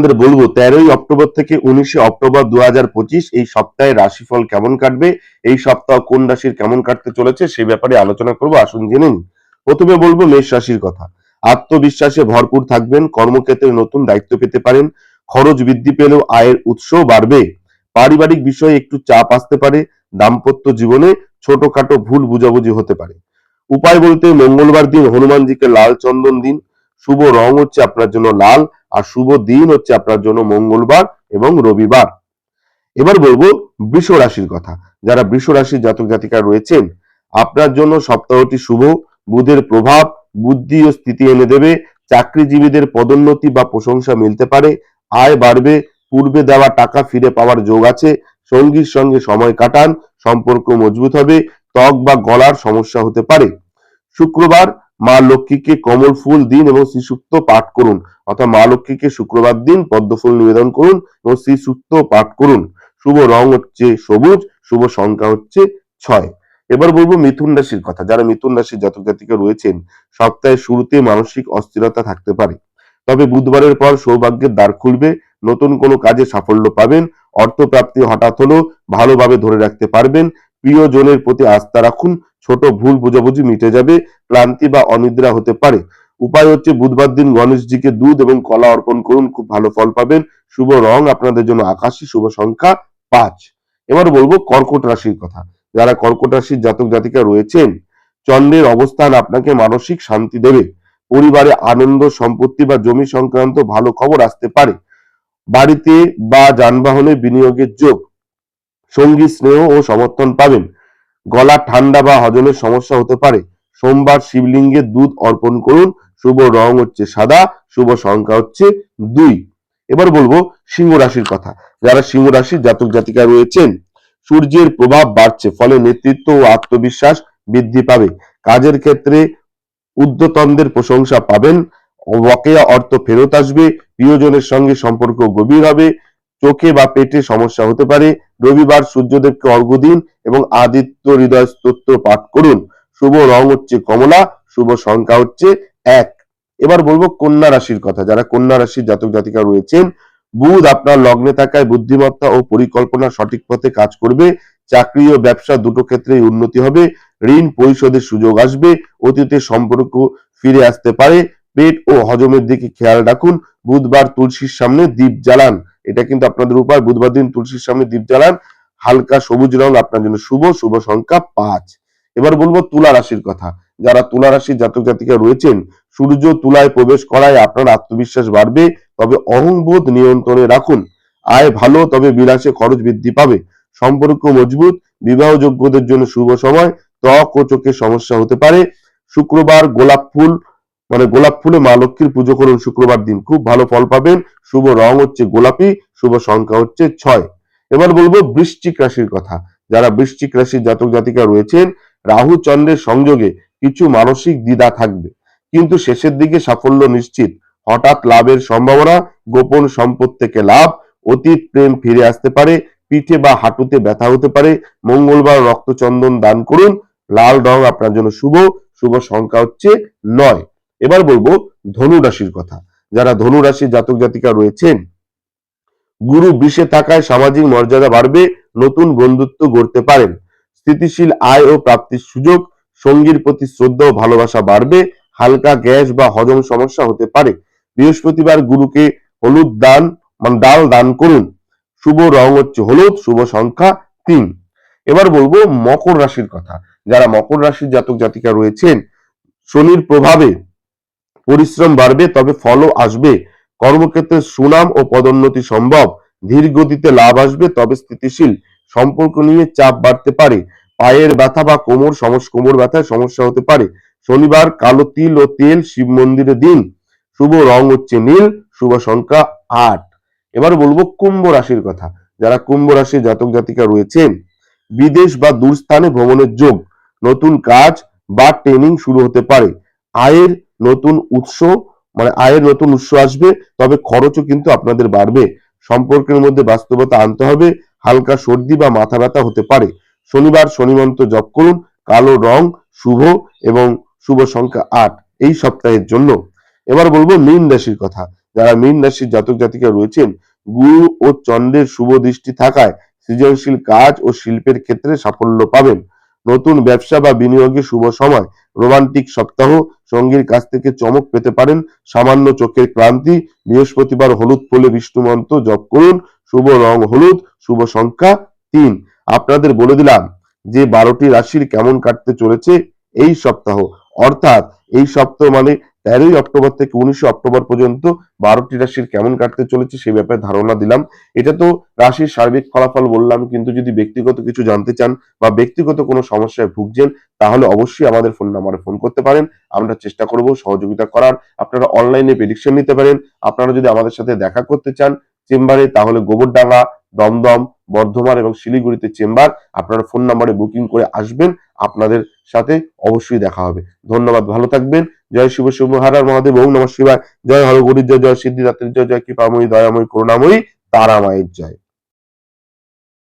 আপনাদের বলব, তেরোই অক্টোবর থেকে উনিশে অক্টোবর দু হাজার পঁচিশ এই সপ্তাহে রাশিফল কেমন কাটবে, এই সপ্তাহ কোন রাশির কেমন কাটতে চলেছে সেই ব্যাপারে আলোচনা করব, আসুন জেনে নিন। প্রথমে বলব মেষ রাশির কথা। আত্মবিশ্বাসে ভরপুর থাকবেন, কর্মক্ষেত্রে নতুন দায়িত্ব পেতে পারেন, খরচ বৃদ্ধি পেলেও আয়ের উৎস বাড়বে, পারিবারিক বিষয়ে একটু চাপ আসতে পারে, দাম্পত্য জীবনে ছোটখাটো ভুল বুঝাবুঝি হতে পারে। উপায় বলতে মঙ্গলবার দিন হনুমানজিকে লাল চন্দন দিন, শুভ রং হচ্ছে আপনার জন্য লাল আর শুভ দিন হচ্ছে আপনার জন্য মঙ্গলবার এবং রবিবার। এবার বলব বৃষ রাশির কথা। যারা বৃষ রাশির জাতক জাতিকা রয়েছেন, আপনার জন্য সপ্তাহটি শুভ। বুধের প্রভাব, বুদ্ধি ও স্থিতি এনে দেবে। চাকরিজীবীদের পদোন্নতি বা প্রশংসা মিলতে পারে। আয় বাড়বে, পূর্বে দেওয়া টাকা ফিরে পাওয়ার যোগ আছে। সঙ্গীর সঙ্গে সময় কাটান, সম্পর্ক মজবুত হবে, ত্বক বা গলার সমস্যা হতে পারে। শুক্রবার মা লক্ষ্মীকে কমল ফুল দিন এবং শ্রীসূক্ত পাঠ করুন। অর্থাৎ মা লক্ষ্মীকে শুক্রবার দিন পদ্মফুল নিবেদন করুন এবং শ্রীসূক্ত পাঠ করুন। শুভ রং হচ্ছে সবুজ, শুভ সংখ্যা হচ্ছে ছয়। এবার বলব মিথুন রাশির কথা। যারা মিথুন রাশির জাতক জাতিকা রয়েছেন, সপ্তাহের শুরুতে মানসিক অস্থিরতা থাকতে পারে। তবে বুধবারের পর সৌভাগ্যের দ্বার খুলবে, নতুন কোনো কাজে সাফল্য পাবেন, অর্থপ্রাপ্তি হঠাৎ হলেও ভালোভাবে ধরে রাখতে পারবেন, প্রিয়জনের প্রতি আস্থা রাখুন ছোট ভুল বোঝাবুঝি মিটে যাবে, ক্লান্তি বা অনিদ্রা হতে পারে। উপায় হচ্ছে বুধবার দিন গণেশজিকে দুধ এবং কলা অর্পণ করুন, খুব ভালো ফল পাবেন। শুভ রং, আপনাদের জন্য আকাশী, শুভ সংখ্যা পাঁচ। এবার বলব কর্কট রাশির কথা। যারা কর্কট রাশির জাতক জাতিকা রয়েছেন, চন্দ্রের অবস্থান আপনাকে মানসিক শান্তি দেবে। পরিবারে আনন্দ, সম্পত্তি বা জমি সংক্রান্ত ভালো খবর আসতে পারে। বাড়িতে বা যানবাহনে বিনিয়োগের যোগ। সঙ্গী, স্নেহ ও সমর্থন পাবেন। গলা ঠান্ডা বা হজমের সমস্যা হতে পারে। সোমবার শিবলিঙ্গে দুধ অর্পণ করুন। শুভ রং হচ্ছে সাদা, শুভ সংখ্যা হচ্ছে দুই। এবার বলব সিংহ রাশির কথা। যারা সিংহ রাশির জাতক জাতিকা রয়েছেন, সূর্যের প্রভাব বাড়ছে, ফলে নেতৃত্ব ও আত্মবিশ্বাস বৃদ্ধি পাবে। কাজের ক্ষেত্রে উদ্যতনদের প্রশংসা পাবেন। বকেয়া অর্থ ফেরত আসবে। প্রিয়জনের সঙ্গে সম্পর্ক গভীর হবে। চোখে বা পেটে সমস্যা হতে পারে। রবিবার সূর্যদেবকে অর্ঘ্য দিন এবং আদিত্য হৃদয় স্তোত্র পাঠ করুন। শুভ রং হচ্ছে কমলা, শুভ সংখ্যা হচ্ছে এক। এবার বলব কন্যা রাশির কথা। যারা কন্যা রাশির জাতক জাতিকা রয়েছেন, বুধ আপনার লগ্নে থাকায় বুদ্ধিমত্তা ও পরিকল্পনা সঠিক পথে কাজ করবে। চাকরি ও ব্যবসা দুটো ক্ষেত্রেই উন্নতি হবে। ঋণ পরিশোধের সুযোগ আসবে। অতীতের সম্পর্ক ফিরে আসতে পারে। পেট ও হজমের দিকে খেয়াল রাখুন। বুধবার তুলসীর সামনে দ্বীপ জ্বালান। এটা কিন্তু আপনাদের উপায় বুধবার দিন তুলসীর সামনে দ্বীপ জ্বালান। হালকা সবুজ রং আপনার জন্য শুভ শুভ সংখ্যা পাঁচ। এবার বলব তুলা রাশির কথা। যারা তুলা রাশির জাতক জাতিকা রয়েছেন, সূর্য তুলায় প্রবেশ করায় আপনার আত্মবিশ্বাস বাড়বে। তবে অহংবোধ নিয়ন্ত্রণে রাখুন। আয় ভালো, তবে বিলাসে খরচ বৃদ্ধি পাবে। সম্পর্ক মজবুত, বিবাহযোগ্যদের জন্য শুভ সময়। ত্বক ও চোখের সমস্যা হতে পারে। শুক্রবার গোলাপ ফুল মানে গোলাপ ফুলে মা লক্ষ্মীর পুজো করুন শুক্রবার দিন। খুব ভালো ফল পাবেন। শুভ রং হচ্ছে গোলাপি, শুভ সংখ্যা হচ্ছে ছয়। এবার বলব বৃশ্চিক রাশির কথা। যারা বৃশ্চিক রাশির জাতক জাতিকা রয়েছেন, রাহু চন্দ্রের সংযোগে কিছু মানসিক দ্বিধা থাকবে। কিন্তু শেষের দিকে সাফল্য নিশ্চিত। হঠাৎ লাভের সম্ভাবনা, গোপন সম্পদ থেকে লাভ, অতীত প্রেম ফিরে আসতে পারে, পিঠে বা হাঁটুতে ব্যথা হতে পারে, মঙ্গলবার রক্তচন্দন দান করুন, লাল রং আপনার জন্য শুভ শুভ সংখ্যা হচ্ছে নয়। এবার বলব ধনু রাশির কথা। যারা ধনু রাশির জাতক জাতিকা রয়েছেন, গুরু বিষে থাকায় সামাজিক মর্যাদা বাড়বে, নতুন বন্ধুত্ব গড়তে পারেন। স্থিতিশীল আয় ও প্রাপ্তির সুযোগ, সঙ্গীর প্রতি শ্রদ্ধা ও ভালোবাসা বাড়বে, হালকা গ্যাস বা হজম সমস্যা হতে পারে। বৃহস্পতিবার গুরুকে হলুদ দান মানে ডাল দান করুন। শুভ রং হচ্ছে হলুদ, শুভ সংখ্যা তিন। এবার বলব মকর রাশির কথা। যারা মকর রাশির জাতক জাতিকা রয়েছেন, শনির প্রভাবে পরিশ্রম বাড়বে, তবে ফলও আসবে। কর্মক্ষেত্রে সুনাম ও পদোন্নতি সম্ভব। ধীর গতিতে লাভ আসবে, তবে স্থিতিশীল সম্পর্ক নিয়ে চাপ বাড়তে পারে। পায়ের ব্যথা বা কোমর সমস্যা কোমর ব্যথায় সমস্যা হতে পারে। শনিবার কালো তিল ও তেল শিব মন্দিরে দিন। শুভ রং হচ্ছে নীল, শুভ সংখ্যা আট। এবার বলব কুম্ভ রাশির কথা। যারা কুম্ভ রাশির জাতক জাতিকা রয়েছেন, বিদেশ বা দূর স্থানে ভ্রমণের যোগ, নতুন কাজ বা ট্রেনিং শুরু হতে পারে। আয়ের নতুন উৎস মানে আয়ের নতুন উৎস আসবে, তবে খরচও কিন্তু আপনাদের বাড়বে। সম্পর্কের মধ্যে বাস্তবতা আনতে হবে, হালকা সর্দি বা মাথা ব্যথা হতে পারে। শনিবার শনিমন্ত জপ করুন, কালো রং, শুভ এবং শুভ সংখ্যা আট এই সপ্তাহের জন্য। এবার বলব মীন রাশির কথা। যারা মীন রাশির জাতক জাতিকা রয়েছেন, গুরু ও চন্দ্রের শুভ দৃষ্টি থাকায় সৃজনশীল কাজ ও শিল্পের ক্ষেত্রে সাফল্য পাবেন। নতুন ব্যবসা বা বিনিয়োগে শুভ সময়। রোমান্টিক সপ্তাহ, সঙ্গীর কাছ থেকে চমক পেতে পারেন সামান্য চোখের ক্লান্তি। বৃহস্পতিবার হলুদ ফুলে বিষ্ণু মন্ত্র জপ করুন। শুভ রং হলুদ, শুভ সংখ্যা তিন। আপনাদের বলে দিলাম যে বারোটি রাশির কেমন কাটতে চলেছে এই সপ্তাহ। অর্থাৎ এই সপ্তাহ মানে তেরোই অক্টোবর থেকে উনিশে অক্টোবর পর্যন্ত বারোটি রাশির কেমন কাটতে চলেছে সে ব্যাপারে ধারণা দিলাম। এটা তো রাশির সার্বিক ফলাফল বললাম, কিন্তু যদি ব্যক্তিগত কিছু জানতে চান বা ব্যক্তিগত কোনো সমস্যায় ভুগছেন, তাহলে অবশ্যই আমাদের ফোন নাম্বারে ফোন করতে পারেন। আমরা চেষ্টা করব সহযোগিতা করার। আপনারা অনলাইনে প্রেডিকশন নিতে পারেন। আপনারা যদি আমাদের সাথে দেখা করতে চান চেম্বারে, তাহলে গোবরডাঙ্গা, দমদম, বর্ধমান এবং শিলিগুড়িতে চেম্বার আপনারা ফোন নাম্বারে বুকিং করে আসবেন। আপনাদের সাথে অবশ্যই দেখা হবে। ধন্যবাদ, ভালো থাকবেন। জয় শিব শিব হারার মহাদেব, ওম নম শিবায়। জয় হর গরিব জয় জয় সিদ্ধিদাত্রী জয় জয় কৃপাময়ী, দয়াময়ী, করুণাময়ী তারা মায়ের জয়।